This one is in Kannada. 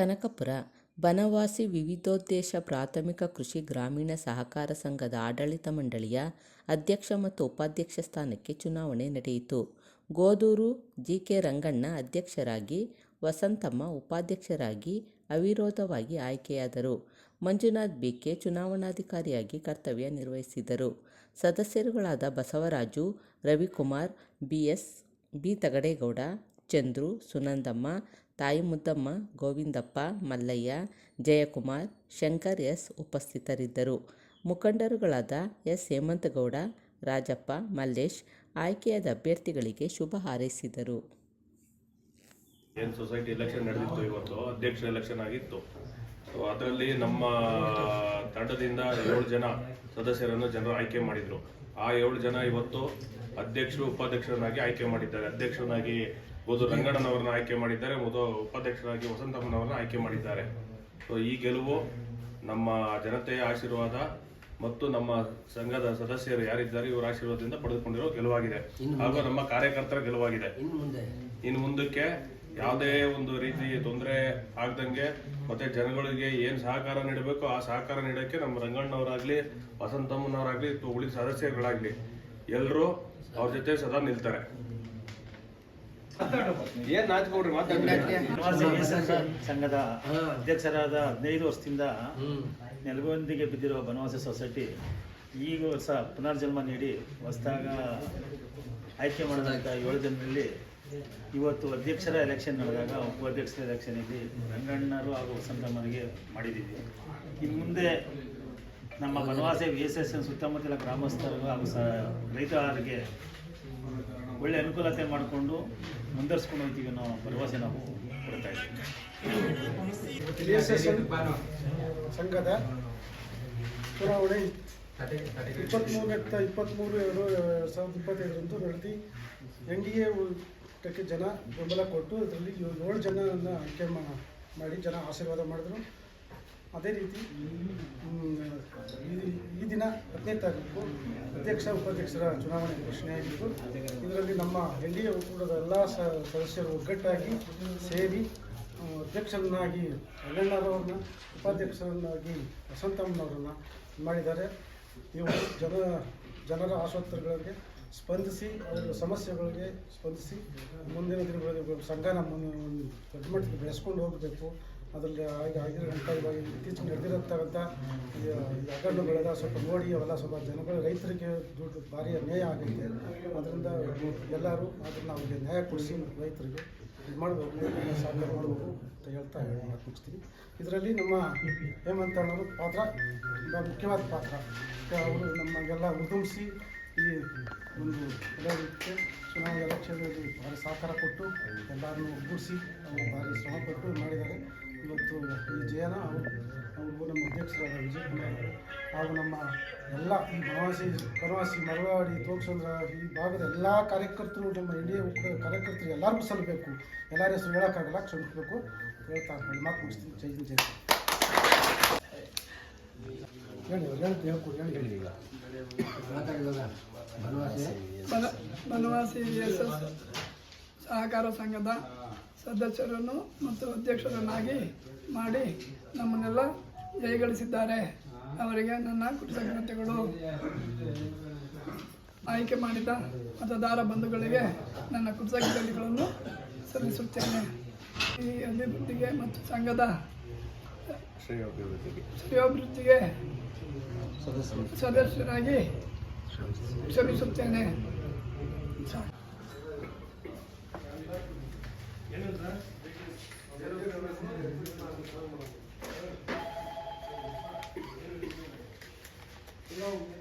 ಕನಕಪುರ ಬನವಾಸಿ ವಿವಿಧೋದ್ದೇಶ ಪ್ರಾಥಮಿಕ ಕೃಷಿ ಗ್ರಾಮೀಣ ಸಹಕಾರ ಸಂಘದ ಆಡಳಿತ ಮಂಡಳಿಯ ಅಧ್ಯಕ್ಷ ಮತ್ತು ಉಪಾಧ್ಯಕ್ಷ ಸ್ಥಾನಕ್ಕೆ ಚುನಾವಣೆ ನಡೆಯಿತು. ಗೋದೂರು ಜಿ. ಕೆ. ರಂಗಣ್ಣ ಅಧ್ಯಕ್ಷರಾಗಿ, ವಸಂತಮ್ಮ ಉಪಾಧ್ಯಕ್ಷರಾಗಿ ಅವಿರೋಧವಾಗಿ ಆಯ್ಕೆಯಾದರು. ಮಂಜುನಾಥ್ ಬಿ. ಕೆ. ಚುನಾವಣಾಧಿಕಾರಿಯಾಗಿ ಕರ್ತವ್ಯ ನಿರ್ವಹಿಸಿದರು. ಸದಸ್ಯರುಗಳಾದ Basavaraju, Ravikumar, B. S. B. Tagadegowda, Chandru, Sunandamma, Thayimuddamma, Govindappa, Mallaiah, Jayakumar, Shankar S. ಉಪಸ್ಥಿತರಿದ್ದರು. ಮುಖಂಡರುಗಳಾದ ಎಸ್. ಹೇಮಂತಗೌಡ, ರಾಜಪ್ಪ, ಮಲ್ಲೇಶ್ ಆಯ್ಕೆಯಾದ ಅಭ್ಯರ್ಥಿಗಳಿಗೆ ಶುಭ ಹಾರೈಸಿದರು. ಸೊಸೈಟಿ ಎಲೆಕ್ಷನ್ ನಡೆದಿತ್ತು ಇವತ್ತು ಅಧ್ಯಕ್ಷ ಎಲೆಕ್ಷನ್ ಆಗಿತ್ತು ಸೊ ಅದರಲ್ಲಿ ನಮ್ಮ ತಂಡದಿಂದ ಏಳು ಜನ ಸದಸ್ಯರನ್ನು ಜನರು ಆಯ್ಕೆ ಮಾಡಿದ್ರು ಆ ಏಳು ಜನ ಇವತ್ತು ಅಧ್ಯಕ್ಷರು ಉಪಾಧ್ಯಕ್ಷರನ್ನಾಗಿ ಆಯ್ಕೆ ಮಾಡಿದ್ದಾರೆ ಅಧ್ಯಕ್ಷರನ್ನಾಗಿ ಗೋದು ರಂಗಣ್ಣನವರನ್ನ ಆಯ್ಕೆ ಮಾಡಿದ್ದಾರೆ ಮತ್ತು ಉಪಾಧ್ಯಕ್ಷರಾಗಿ ವಸಂತಮ್ಮನವರನ್ನ ಆಯ್ಕೆ ಮಾಡಿದ್ದಾರೆ. ಸೊ ಈ ಗೆಲುವು ನಮ್ಮ ಜನತೆಯ ಆಶೀರ್ವಾದ ಮತ್ತು ನಮ್ಮ ಸಂಘದ ಸದಸ್ಯರು ಯಾರಿದ್ದಾರೆ ಇವರ ಆಶೀರ್ವಾದದಿಂದ ಪಡೆದುಕೊಂಡಿರೋ ಗೆಲುವಾಗಿದೆ. ಹಾಗೂ ನಮ್ಮ ಕಾರ್ಯಕರ್ತರ ಗೆಲುವಾಗಿದೆ. ಇನ್ನು ಮುಂದಕ್ಕೆ ಯಾವುದೇ ಒಂದು ರೀತಿ ತೊಂದರೆ ಆಗ್ದಂಗೆ ಮತ್ತೆ ಜನಗಳಿಗೆ ಏನ್ ಸಹಕಾರ ನೀಡಬೇಕು ಆ ಸಹಕಾರ ನೀಡಕ್ಕೆ ನಮ್ಮ ರಂಗಣ್ಣವರಾಗ್ಲಿ ವಸಂತಮ್ಮನವರಾಗ್ಲಿ ಉಳಿದ ಸದಸ್ಯರುಗಳಾಗ್ಲಿ ಎಲ್ಲರೂ ಅವ್ರ ಜೊತೆ ಸದಾ ನಿಲ್ತಾರೆ. ಸಂಘದ ಅಧ್ಯಕ್ಷರಾದ ಹದಿನೈದು ವರ್ಷದಿಂದ ನೆಲಗೊಂದಿಗೆ ಬಿದ್ದಿರುವ ಬನವಾಸಿ ಸೊಸೈಟಿ ಈಗ ವರ್ಷ ಪುನರ್ಜನ್ಮ ನೀಡಿ ಹೊಸದಾಗ ಆಯ್ಕೆ ಮಾಡಿದಂಥ ಏಳು ಜನರಲ್ಲಿ ಇವತ್ತು ಅಧ್ಯಕ್ಷರ ಎಲೆಕ್ಷನ್ ನಡೆದಾಗ ಉಪಾಧ್ಯಕ್ಷರ ಎಲೆಕ್ಷನಲ್ಲಿ ರಂಗಣ್ಣರು ಹಾಗೂ ವಸಂತಮ್ಮನಿಗೆ ಮಾಡಿದ್ದೀವಿ. ಇನ್ನು ಮುಂದೆ ನಮ್ಮ Banavasi V S S N ಸುತ್ತಮುತ್ತಲ ಗ್ರಾಮಸ್ಥರು ಹಾಗೂ ಸ ರೈತರಿಗೆ ಒಳ್ಳೆ ಅನುಕೂಲತೆ ಮಾಡಿಕೊಂಡು ಮುಂದರ್ಸ್ಕೊಂಡು ಹೋಗ್ತೀವಿ ಅನ್ನೋ ಭರವಸೆ ನಾವು ಕೊಡ್ತಾ ಇದ್ದೀವಿ. ಸಂಘದ ಚುನಾವಣೆ ಇಪ್ಪತ್ತ್ಮೂರು ಎರಡು ಎರಡು ಸಾವಿರದ ಇಪ್ಪತ್ತೈದರಂದು ನಡೆದು ಎನ್ ಡಿ ಎಕ್ಕೆ ಜನ ಬೆಂಬಲ ಕೊಟ್ಟು ಅದರಲ್ಲಿ ಏಳು ಜನರನ್ನು ಆಯ್ಕೆ ಮಾಡಿ ಜನ ಆಶೀರ್ವಾದ ಮಾಡಿದ್ರು. ಅದೇ ರೀತಿ ಈ- ದಿನ ಹದಿನೈದು ತಾರೀಕು ಅಧ್ಯಕ್ಷ, ಉಪಾಧ್ಯಕ್ಷರ ಚುನಾವಣೆ ಘೋಷಣೆಯಾಗಿದ್ದು ಇದರಲ್ಲಿ ನಮ್ಮ ಎನ್ ಡಿ ಒಕ್ಕೂಟದ ಎಲ್ಲ ಸದಸ್ಯರು ಒಗ್ಗಟ್ಟಾಗಿ ಸೇರಿ ಅಧ್ಯಕ್ಷರನ್ನಾಗಿ ಅಲ್ಲಣ್ಣರವ್ರನ್ನ ಉಪಾಧ್ಯಕ್ಷರನ್ನಾಗಿ ವಸಂತಮ್ಮನವ್ರನ್ನ ಮಾಡಿದ್ದಾರೆ. ಇವರು ಜನ, ಜನರ ಆಶೋತ್ತರಗಳಿಗೆ ಸ್ಪಂದಿಸಿ, ಅವರ ಸಮಸ್ಯೆಗಳಿಗೆ ಸ್ಪಂದಿಸಿ, ಮುಂದಿನ ದಿನಗಳಲ್ಲಿ ಸಂಘ ನಮ್ಮನ್ನು ಒಂದು ಮಟ್ಟಕ್ಕೆ ಬೆಳೆಸ್ಕೊಂಡು ಹೋಗಬೇಕು. ಅದರಲ್ಲಿ ಆಗಿ ಇವಾಗ ಇತ್ತೀಚೆಗೆ ನಡೆದಿರತಕ್ಕಂಥ ಹಗರಣಗಳೆಲ್ಲ ಸ್ವಲ್ಪ ನೋಡಿ, ಅವೆಲ್ಲ ಸ್ವಲ್ಪ ಜನಗಳು ರೈತರಿಗೆ ದುಡ್ಡು ಭಾರಿ ಅನ್ಯಾಯ ಆಗಿದೆ ಅದರಿಂದ ಎಲ್ಲರೂ ಅದನ್ನು ಅವ್ರಿಗೆ ನ್ಯಾಯ ಕೊಡಿಸಿ ರೈತರಿಗೆ ಇದು ಮಾಡಬೇಕು ಸಾಧನೆ ಮಾಡಬೇಕು ಅಂತ ಹೇಳ್ತಾ ಹೇಳಿ ಮುಗಿಸ್ತೀನಿ. ಇದರಲ್ಲಿ ನಮ್ಮ ಹೇಮಂತ ಅಣ್ಣವರು ಪಾತ್ರ ತುಂಬ ಮುಖ್ಯವಾದ ಪಾತ್ರ. ಅವರು ನಮಗೆಲ್ಲ ಉದುಮಿಸಿ ಈ ಒಂದು ಎಲ್ಲದಕ್ಕೆ ಚುನಾವಣೆ ಎಲೆಕ್ಷನ್ನಲ್ಲಿ ಭಾರಿ ಸಹಕಾರ ಕೊಟ್ಟು ಎಲ್ಲರನ್ನೂ ಒಗ್ಗೂಡಿಸಿ ಭಾರಿ ಶ್ರಮಪಟ್ಟು ಮಾಡಿದ್ದಾರೆ. ಇವತ್ತು ಈ ಜಯನ ಅವರು ನಮ್ಮ ಅಧ್ಯಕ್ಷರಾದ ವಿಜಯ್ ಕುಮಾರ್ ಅವರು ಹಾಗೂ ನಮ್ಮ ಎಲ್ಲ ಈ ಬನವಾಸಿ ಬನವಾಸಿ ಮರವಾಡಿ ತೋಕ್ಷಂದ್ರ ಈ ಭಾಗದ ಎಲ್ಲ ಕಾರ್ಯಕರ್ತರು ನಮ್ಮ ಇಂಡಿಯಾ ಒಕ್ಕೂಟದ ಕಾರ್ಯಕರ್ತರು ಎಲ್ಲರಿಗೂ ಸಲ್ಲಬೇಕು ಎಲ್ಲರ ಹೆಸರು ಹೇಳೋಕ್ಕಾಗಲ್ಲ ಕ್ಷಮಿಸಬೇಕು ಹೇಳ್ತಾ ನನ್ನ ಮಾತು ಮುಗಿಸ್ತೀನಿ. ಜೈ ಜೈ. ಹೇಳಿ ಹೇಳ್ತೀನಿ ಹೇಳ್ಕೊಡಿ ಹೇಳಿ. ಹೇಳಿ ಈಗ. ಬನವಾಸಿ. ಬನವಾಸಿ ಸಹಕಾರ ಸಂಘದ ಸದಸ್ಯರನ್ನು ಮತ್ತು ಅಧ್ಯಕ್ಷರನ್ನಾಗಿ ಮಾಡಿ ನಮ್ಮನ್ನೆಲ್ಲ ಜಯಗಳಿಸಿದ್ದಾರೆ. ಅವರಿಗೆ ನನ್ನ ಕೃತಜ್ಞತೆಗಳು. ಆಯ್ಕೆ ಮಾಡಿದ ಮತದಾರ ಬಂಧುಗಳಿಗೆ ನನ್ನ ಕೃತಜ್ಞತೆಗಳನ್ನು ಸಲ್ಲಿಸುತ್ತೇನೆ. ಈ ಅಭಿವೃದ್ಧಿಗೆ ಮತ್ತು ಸಂಘದ ಶ್ರೇಯೋಭಿವೃದ್ಧಿಗೆ. ಸದಸ್ಯರಾಗಿ ಶ್ರಮಿಸುತ್ತೇನೆ. Amen.